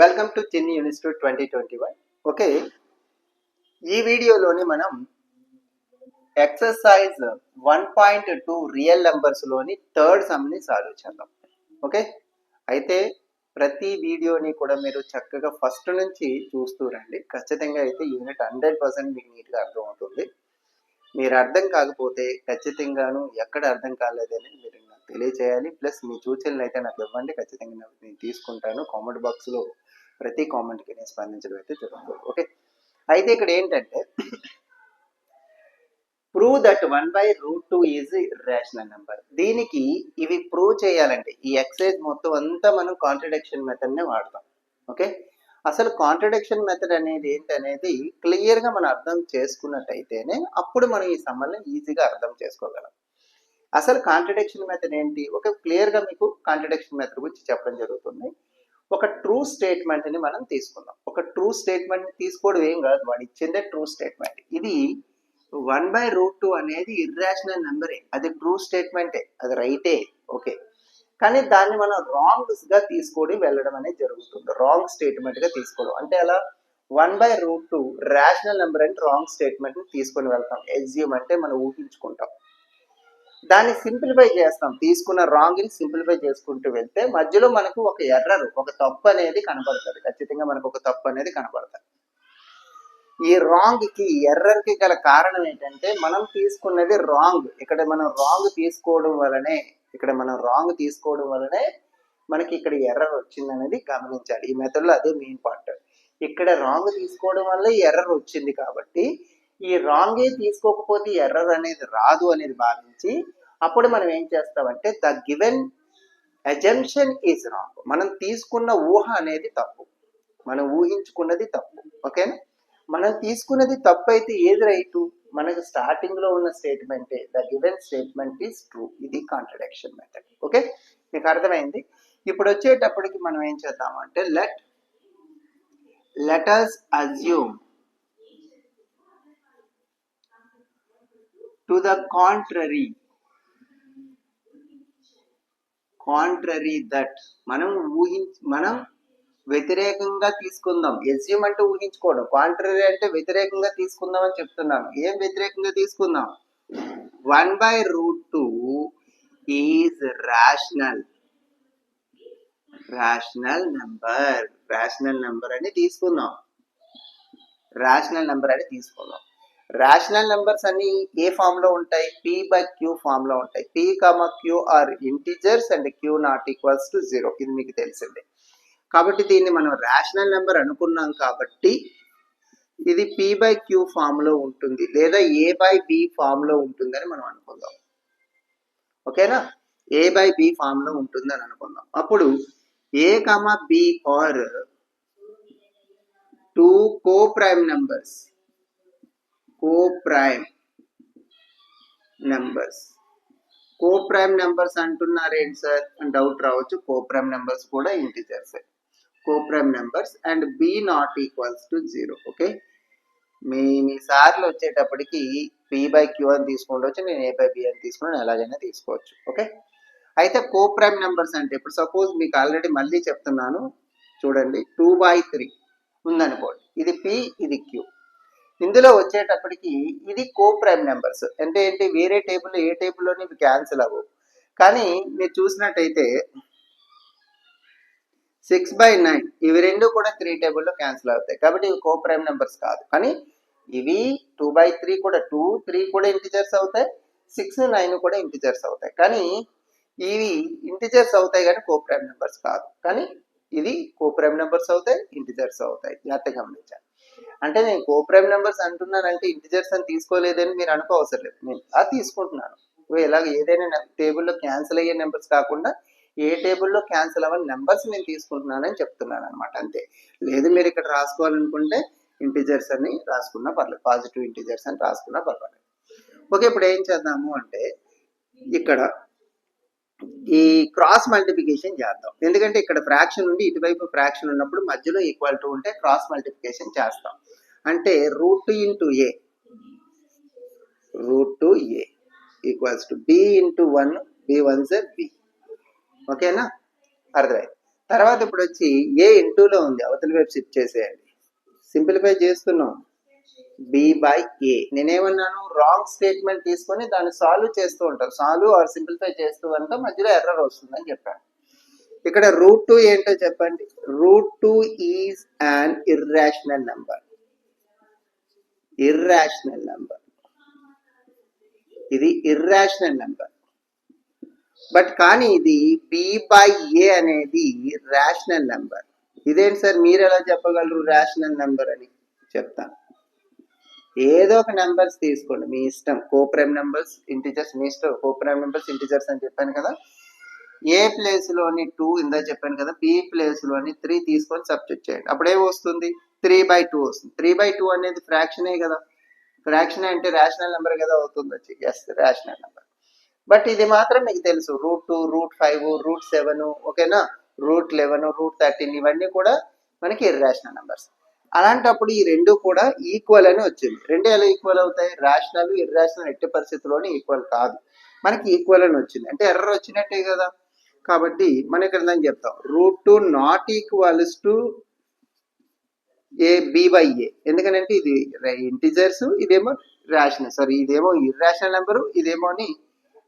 Welcome to Chinni institute twenty twenty one okay ఈ వీడియోలోని మనం exercise one point two real నెంబర్స్లోని third సమ్ని solve చేద్దాం. ఓకే అయితే ప్రతి వీడియోని కూడా మీరు చక్కగా ఫస్ట్ నుంచి చూస్తూ రండి. ఖచ్చితంగా అయితే యూనిట్ హండ్రెడ్ పర్సెంట్ మీకు నీట్గా అర్థమవుతుంది. మీరు అర్థం కాకపోతే ఖచ్చితంగాను ఎక్కడ అర్థం కాలేదని మీరు నాకు తెలియచేయాలి. ప్లస్ మీ సూచనలు అయితే నాకు ఇవ్వండి. ఖచ్చితంగా నేను తీసుకుంటాను. కామెంట్ బాక్స్లో ప్రతి కామెంట్కి నేను స్పందించడం అయితే జరుగుతుంది. ఓకే అయితే ఇక్కడ ఏంటంటే prove that one by root two is rational number దీనికి ఇవి ప్రూవ్ చేయాలంటే ఈ ఎక్సైజ్ మొత్తం అంతా మనం కాంట్రడిక్షన్ మెథడ్నే వాడతాం. ఓకే అసలు కాంట్రడిక్షన్ మెథడ్ అనేది ఏంటనేది క్లియర్గా మనం అర్థం చేసుకున్నట్టయితేనే అప్పుడు మనం ఈ సమ్మల్ని ఈజీగా అర్థం చేసుకోగలం. అసలు కాంట్రడిక్షన్ మెథడ్ ఏంటి? ఒక క్లియర్గా మీకు కాంట్రడిక్షన్ మెథడ్ గురించి చెప్పడం జరుగుతుంది. ఒక ట్రూ స్టేట్మెంట్ని మనం తీసుకుందాం. ఒక ట్రూ స్టేట్మెంట్ తీసుకోవడం ఏం కాదు వాడు ఇచ్చిందే ట్రూ స్టేట్మెంట్ ఇది వన్ బై రూట్ టూ అనేది ఇర్రాషనల్ నెంబరే అది ట్రూ స్టేట్మెంటే అది రైటే ఓకే. కానీ దాన్ని మనం రాంగ్స్గా తీసుకొని వెళ్ళడం అనేది జరుగుతుంది. రాంగ్ స్టేట్మెంట్గా తీసుకోవడం. అంటే అలా one by root two rational number అంటే రాంగ్ స్టేట్మెంట్ని తీసుకొని వెళ్తాం. ఎగ్జ్యూమ్ అంటే మనం ఊహించుకుంటాం. దాన్ని సింప్లిఫై చేస్తాం. తీసుకున్న రాంగ్ని సింప్లిఫై చేసుకుంటూ వెళ్తే మధ్యలో మనకు ఒక ఎర్రర్ ఒక తప్పు అనేది కనబడుతుంది. ఖచ్చితంగా మనకు ఒక తప్పు అనేది కనబడుతుంది. ఈ రాంగ్కి గల కారణం ఏంటంటే మనం తీసుకున్నది రాంగ్ ఇక్కడ మనం రాంగ్ తీసుకోవడం వలనే ఇక్కడ మనం రాంగ్ తీసుకోవడం వలనే మనకి ఇక్కడ ఎర్రర్ వచ్చింది అనేది గమనించాలి. ఈ మెథడ్లో అదే మెయిన్ పార్ట్ ఇక్కడ రాంగ్ తీసుకోవడం వల్ల ఎర్రర్ వచ్చింది కాబట్టి ఈ రాంగే తీసుకోకపోతే ఎర్రర్ అనేది రాదు అనేది భావించి అప్పుడు మనం ఏం చేస్తామంటే the given assumption is wrong మనం తీసుకున్న ఊహ అనేది తప్పు. మనం ఊహించుకున్నది తప్పు. ఓకేనా మనం తీసుకున్నది తప్పు అయితే ఏది రైటు మనకు స్టార్టింగ్లో ఉన్న స్టేట్మెంటే the given statement is true ఇది కాంట్రడిక్షన్ మెథడ్ ఓకే మీకు అర్థమైంది? ఇప్పుడు వచ్చేటప్పటికి మనం ఏం చేద్దామంటే let letters assume to the contrary contrary that మనం ఊహించి మనం వ్యతిరేకంగా తీసుకుందాం. ఎస్యూమ్ అంటే ఊహించుకోవడం. కాంట్రరీ అంటే వ్యతిరేకంగా తీసుకుందాం అని చెప్తున్నాను ఏం వ్యతిరేకంగా తీసుకుందాం? One by root two is rational rational number rational number అని తీసుకుందాం. రేషనల్ నెంబర్ అని తీసుకుందాం. రేషనల్ నెంబర్స్ అన్ని ఏ ఫామ్లో ఉంటాయి? పి బై క్యూ ఫామ్లో ఉంటాయి. P comma Q are integers and Q not equals to zero ఇది మీకు తెలిసిందే. కాబట్టి దీన్ని మనం రేషనల్ నెంబర్ అనుకున్నాం కాబట్టి ఇది పి బై క్యూ ఫామ్లో ఉంటుంది లేదా ఏ బై బి ఫామ్లో ఉంటుందని మనం అనుకుందాం. ఓకేనా? ఏ బై బి ఫామ్లో ఉంటుందని అనుకుందాం. అప్పుడు A comma B are two coprime numbers coprime numbers. Coprime numbers అంటున్నారు ఏంటి సార్ డౌట్ రావచ్చు. కో ప్రైమ్ నెంబర్స్ కూడా integers coprime numbers and B not equals to zero. Okay? మీ మీ సార్లు వచ్చేటప్పటికి పి బై క్యూ అని తీసుకుండవచ్చు నేను ఏ బై బి అని తీసుకుని ఎలాగైనా తీసుకోవచ్చు. ఓకే? అయితే కో ప్రైమ్ నెంబర్స్ అంటే ఇప్పుడు సపోజ్ మీకు ఆల్రెడీ మళ్ళీ చెప్తున్నాను. చూడండి టూ బై త్రీ. ఉందనుకోండి. ఇది పి ఇది క్యూ. ఇందులో వచ్చేటప్పటికి ఇది కో ప్రైమ్ నెంబర్స్ అంటే ఏంటి? వేరే టేబుల్ ఏ టేబుల్లోని ఇవి క్యాన్సిల్ అవ్వవు కానీ మీరు చూసినట్టయితే సిక్స్ బై నైన్ ఇవి రెండు కూడా త్రీ టేబుల్లో క్యాన్సిల్ అవుతాయి. కాబట్టి ఇవి కో ప్రైమ్ నెంబర్స్ కాదు. కానీ ఇవి టూ బై త్రీ కూడా టూ త్రీ కూడా ఇంటిజర్స్ అవుతాయి. సిక్స్ నైన్ కూడా ఇంటిజర్స్ అవుతాయి. కానీ ఇవి ఇంటిజర్స్ అవుతాయి కానీ కో ప్రైమ్ నెంబర్స్ కాదు. కానీ ఇది కో ప్రైమ్ నెంబర్స్ అవుతాయి ఇంటిజర్స్ అవుతాయి. జాగ్రత్త గమనించాలి. అంటే నేను కో ప్రైమ్ నెంబర్స్ అంటున్నానంటే ఇంటిజర్స్ అని తీసుకోలేదని మీరు అనుకోవసరం లేదు. నేను అది తీసుకుంటున్నాను. ఇలాగ ఏదైనా టేబుల్లో క్యాన్సిల్ అయ్యే నెంబర్స్ కాకుండా ఏ టేబుల్లో క్యాన్సిల్ అవ్వని నెంబర్స్ నేను తీసుకుంటున్నానని చెప్తున్నాను అనమాట అంతే. లేదు మీరు ఇక్కడ రాసుకోవాలనుకుంటే ఇంటిజర్స్ అని రాసుకున్నా పర్లేదు. పాజిటివ్ ఇంటిజర్స్ అని రాసుకున్నా పర్వాలేదు. ఓకే ఇప్పుడు ఏం చేద్దాము అంటే ఇక్కడ ఈ క్రాస్ మల్టిప్లికేషన్ చేద్దాం. ఎందుకంటే ఇక్కడ ఫ్రాక్షన్ ఉండి ఇటువైపు ఫ్రాక్షన్ ఉన్నప్పుడు మధ్యలో ఈక్వల్ టు ఉంటే క్రాస్ మల్టిప్లికేషన్ చేస్తాం. అంటే root into A root two A equals to B into one B one Z B ఓకేనా అర్థమైంది. తర్వాత ఇప్పుడు వచ్చి ఏ ఇంటూలో ఉంది. అవతల వైపు షిఫ్ట్ చేసేయండి. సింప్లిఫై చేస్తున్నాం. బి బై ఏ నేనేమన్నాను? రాంగ్ స్టేట్మెంట్ తీసుకొని దాన్ని సాల్వ్ చేస్తూ ఉంటారు. సాల్వ్ ఆర్ సింప్లిఫై చేస్తూ కనుక మధ్యలో ఎర్రర్ వస్తుందని చెప్పాను. ఇక్కడ రూట్ టూ ఏంటో చెప్పండి. Root two is an irrational number irrational number ఇది ఇర్రాషనల్ నంబర్ బట్ కానీ ఇది బి బై ఏ అనేది రాషనల్ నెంబర్ ఇదేంటి సార్? మీరు ఎలా చెప్పగలరు రేషనల్ నెంబర్ అని? చెప్తాను. ఏదో ఒక నెంబర్స్ తీసుకోండి. మీ ఇష్టం. కోప్రైమ్ నెంబర్స్ ఇంటిజర్స్ మీ ఇష్టం. కోప్రైమ్ నెంబర్స్ ఇంటిజర్స్ అని చెప్పాను కదా. ఏ ప్లేస్లోని టూ ఇందా చెప్పాను కదా. బి ప్లేస్లోని త్రీ తీసుకొని సబ్జెక్ట్ చేయండి. అప్పుడే వస్తుంది. త్రీ బై టూ వస్తుంది. త్రీ బై టూ అనేది ఫ్రాక్షనే కదా. ఫ్రాక్షన్ అంటే రేషనల్ నెంబర్ కదా అవుతుంది వచ్చి. ఎస్ రేషనల్ నెంబర్ బట్ ఇది మాత్రం మీకు తెలుసు. Root two root five root seven ఓకేనా? రూట్ లెవెన్ రూట్ థర్టీన్ ఇవన్నీ కూడా మనకి ఇర్రాషనల్ నెంబర్స్ అలాంటప్పుడు ఈ రెండు కూడా ఈక్వల్ అని వచ్చింది. రెండు ఎలా ఈక్వల్ అవుతాయి? రేషనల్ ఇర్రాషనల్ ఎట్టి పరిస్థితుల్లోనే ఈక్వల్ కాదు. మనకి ఈక్వల్ అని వచ్చింది. అంటే ఎర్రర్ వచ్చినట్టే కదా. కాబట్టి మనం ఇక్కడ దాన్ని చెప్తాం? Root two not equals to A B by A ఎందుకంటే ఇది ఇంటిజర్స్ ఇదేమో రేషనల్ సారీ ఇదేమో ఇర్రాషనల్ నెంబరు ఇదేమో అని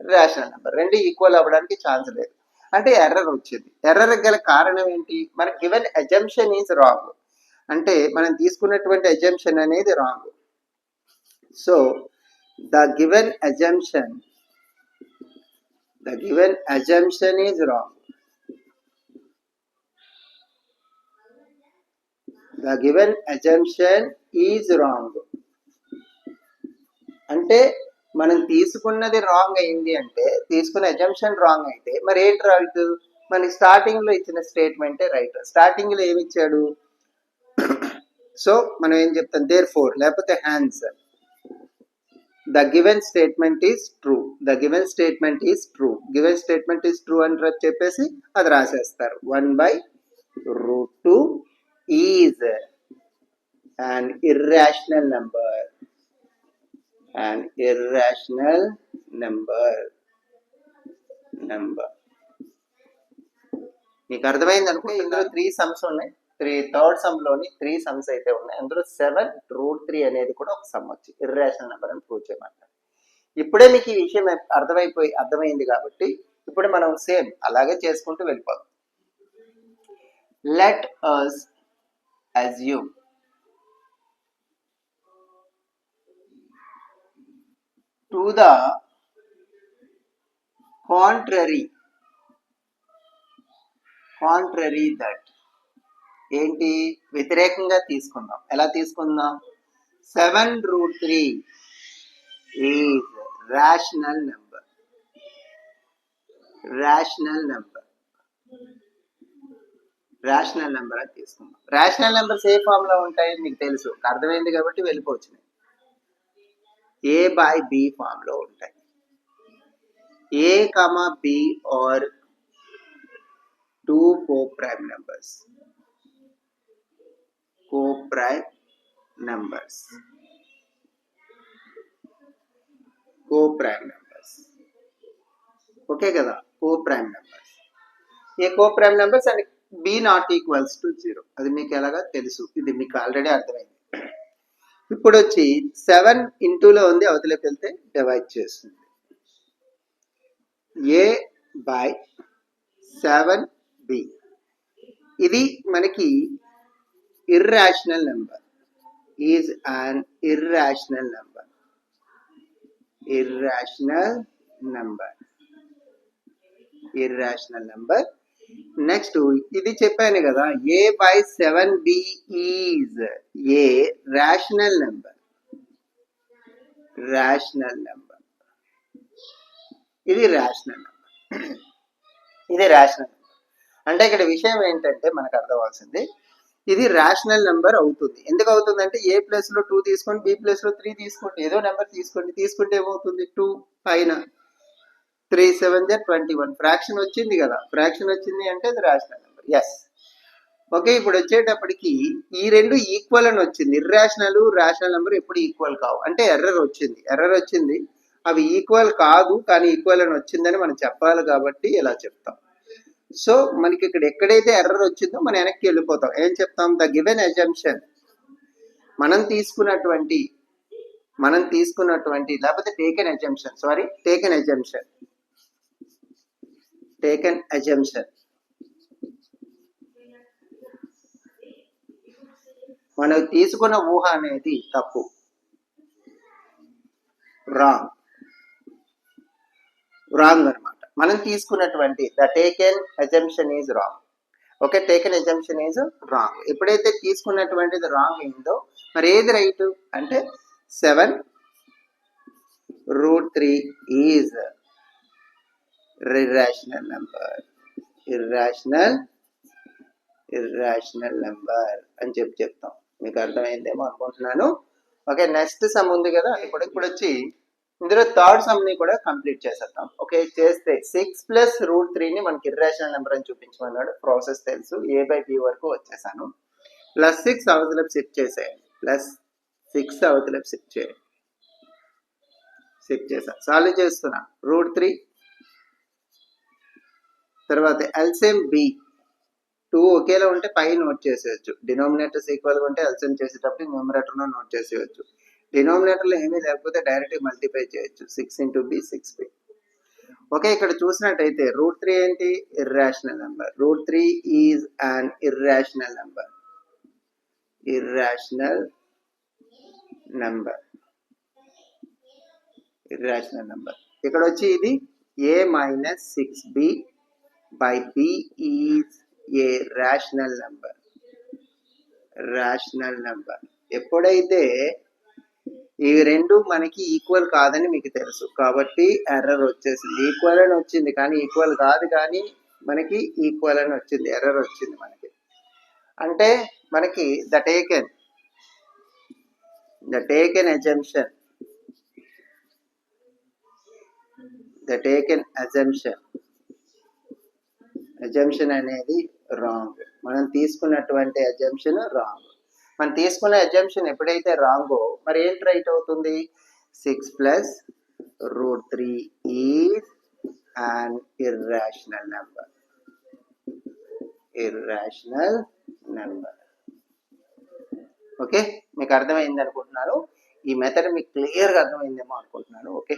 రేషనల్ నెంబర్ రెండు ఈక్వల్ అవ్వడానికి ఛాన్స్ లేదు. అంటే ఎర్రర్ వచ్చింది. ఎర్రర్ గల కారణం ఏంటి? మన గివెన్ అజంప్షన్ ఈజ్ రాంగ్ అంటే మనం తీసుకున్నటువంటి అజంప్షన్ అనేది wrong so the given assumption the given assumption is wrong the given assumption is wrong అంటే మనం తీసుకున్నది రాంగ్ అయింది అంటే తీసుకున్న అజంప్షన్ రాంగ్ అయితే మరి ఏంటి రైట్ మనకి స్టార్టింగ్లో ఇచ్చిన స్టేట్మెంటే రైట్ స్టార్టింగ్లో ఏమి ఇచ్చాడు? సో మనం ఏం చెప్తాం? దేర్ ఫోర్ లేకపోతే hence the given statement is true the given statement is true given statement is true అని చెప్పేసి అది రాసేస్తారు. One by root two is and irrational number and irrational number number మీకు అర్థమైంది అనుకో ఇందులో త్రీ సమ్స్ ఉన్నాయి. Three third సమ్లోని three sums అయితే ఉన్నాయి. అందులో సెవెన్ రూట్ త్రీ అనేది కూడా ఒక సమ్ వచ్చి ఇర్రేషనల్ నెంబర్ అని ప్రూవ్ చేయమంటారు. ఇప్పుడే మీకు ఈ విషయం అర్థమైపోయి అర్థమైంది కాబట్టి ఇప్పుడు మనం సేమ్ అలాగే చేసుకుంటూ వెళ్ళిపోదాం. Let us assume to the contrary contrary that ఏంటి? వ్యతిరేకంగా తీసుకుందాం. ఎలా తీసుకుందాం? Seven root three is rational number rational number rational number అని తీసుకుందాం. రేషనల్ నెంబర్స్ ఏ ఫామ్లో మీకు తెలుసు. అర్థమైంది కాబట్టి వెళ్ళిపోవచ్చు. ఏ బై బి ఫామ్లో ఉంటాయి. A comma B are two four prime numbers co-prime numbers Co-prime numbers okay కదా? Co-prime numbers. A coprime numbers and B not equals to zero అది మీకు ఎలాగా తెలుసు? ఇది మీకు ఆల్రెడీ అర్థమైంది. ఇప్పుడు వచ్చి సెవెన్ ఇంటూలో ఉంది అవతలకి వెళ్తే డివైడ్ చేస్తుంది. ఏ బై సెవెన్ బి ఇది మనకి irrational number is an irrational number irrational number. Irrational number next ఇది చెప్పాను కదా A by seven B is a rational number rational number ఇది రేషనల్ నెంబర్ ఇది రేషనల్ నెంబర్ అంటే ఇక్కడ విషయం ఏంటంటే మనకు అర్థం అవ్వాల్సింది ఇది రేషనల్ నెంబర్ అవుతుంది. ఎందుకు అవుతుంది అంటే ఏ ప్లేస్లో టూ తీసుకోండి బి ప్లేస్లో త్రీ తీసుకోండి. ఏదో నెంబర్ తీసుకోండి. తీసుకుంటే ఏమవుతుంది? టూ పైన. త్రీ సెవెన్ జర్ ట్వంటీ వన్ ఫ్రాక్షన్ వచ్చింది కదా. ఫ్రాక్షన్ వచ్చింది అంటే అది రేషనల్ నెంబర్ ఎస్ ఓకే ఇప్పుడు వచ్చేటప్పటికి ఈ రెండు ఈక్వల్ అని వచ్చింది. ఇర్రాషనల్ రేషనల్ నెంబర్ ఎప్పుడు ఈక్వల్ కావు. అంటే ఎర్రర్ వచ్చింది. ఎర్రర్ వచ్చింది. అవి ఈక్వల్ కాదు కానీ ఈక్వల్ అని వచ్చిందని మనం చెప్పాలి కాబట్టి ఇలా చెప్తాం. సో మనకి ఇక్కడ ఎక్కడైతే ఎర్రర్ వచ్చిందో మనం వెనక్కి వెళ్ళిపోతాం. ఏం చెప్తాం? ద గివెన్ అజంప్షన్ మనం తీసుకున్నటువంటి మనం తీసుకున్నటువంటి లేకపోతే taken assumption sorry taken assumption taken assumption మనం తీసుకున్న ఊహ అనేది తప్పు. రాంగ్ రాంగ్ అనమాట మనం తీసుకున్నటువంటి the taken assumption is wrong okay taken assumption is wrong ఎప్పుడైతే తీసుకున్నటువంటిది రాంగ్ అయిందో మరి ఏది రైట్ అంటే seven root three is irrational number irrational irrational number అని చెప్పి చెప్తాం. మీకు అర్థమైందేమో అనుకుంటున్నాను. ఓకే నెక్స్ట్ సమ్ ఉంది కదా అది కూడా ఇప్పుడు వచ్చి ఇందులో థర్డ్ సమ్ని కూడా కంప్లీట్ చేసేద్దాం. ఓకే చేస్తే సిక్స్ ప్లస్ రూట్ త్రీని మనకి ఇర్రేషనల్ నెంబర్ అని చూపించమన్నాడు. ప్రాసెస్ తెలుసు. ఏ బై బి వరకు వచ్చేసాను. ప్లస్ సిక్స్ అవతలపు షిఫ్ట్ చేసేయండి ప్లస్ సిక్స్ అవతలపు షిఫ్ట్ చేయండి షిఫ్ట్ చేసా. సాల్వ్ చేస్తున్నా. రూట్ త్రీ తర్వాత ఎల్సిఎం బి టూ ఒకేలా ఉంటే పై నోట్ చేసేయచ్చు. డినోమినేటర్స్ ఈక్వల్గా ఉంటే ఎల్సిఎం చేసేటప్పుడు న్యూమరేటర్ నోట్ చేసేయచ్చు. డినామినేటర్లో ఏమీ లేకపోతే డైరెక్ట్ మల్టిప్లై చేయొచ్చు. Six into B six B okay ఇక్కడ చూసినట్టయితే రూట్ త్రీ ఏంటి? Irrational number root three is an irrational number irrational number irrational number ఇక్కడ వచ్చి ఇది A minus six B by B is a rational number rational number ఎప్పుడైతే ఇవి రెండు మనకి ఈక్వల్ కాదని మీకు తెలుసు. కాబట్టి ఎర్రర్ వచ్చేసింది. ఈక్వల్ అని వచ్చింది కానీ ఈక్వల్ కాదు కానీ మనకి ఈక్వల్ అని వచ్చింది. ఎర్రర్ వచ్చింది మనకి. అంటే మనకి the taken the taken assumption the taken assumption assumption అనేది రాంగ్ మనం తీసుకున్నటువంటి అజంప్షన్ రాంగ్ మనం తీసుకునే అజంప్షన్ ఎప్పుడైతే రాంగో మరి ఏంటి రైట్ అవుతుంది? Six plus root three is and irrational number irrational number okay మీకు అర్థమైంది అనుకుంటున్నాను. ఈ మెథడ్ మీకు క్లియర్గా అర్థమైందేమో అనుకుంటున్నాను. ఓకే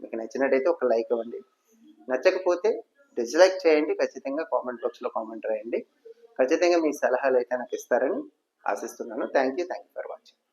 మీకు నచ్చినట్టయితే ఒక లైక్ ఇవ్వండి. నచ్చకపోతే డిస్లైక్ చేయండి. ఖచ్చితంగా కామెంట్ బాక్స్లో కామెంట్ రాయండి. ఖచ్చితంగా మీ సలహాలు అయితే నాకు ఇస్తారని ఆశిస్తున్నాను. Thank you thank you for watching.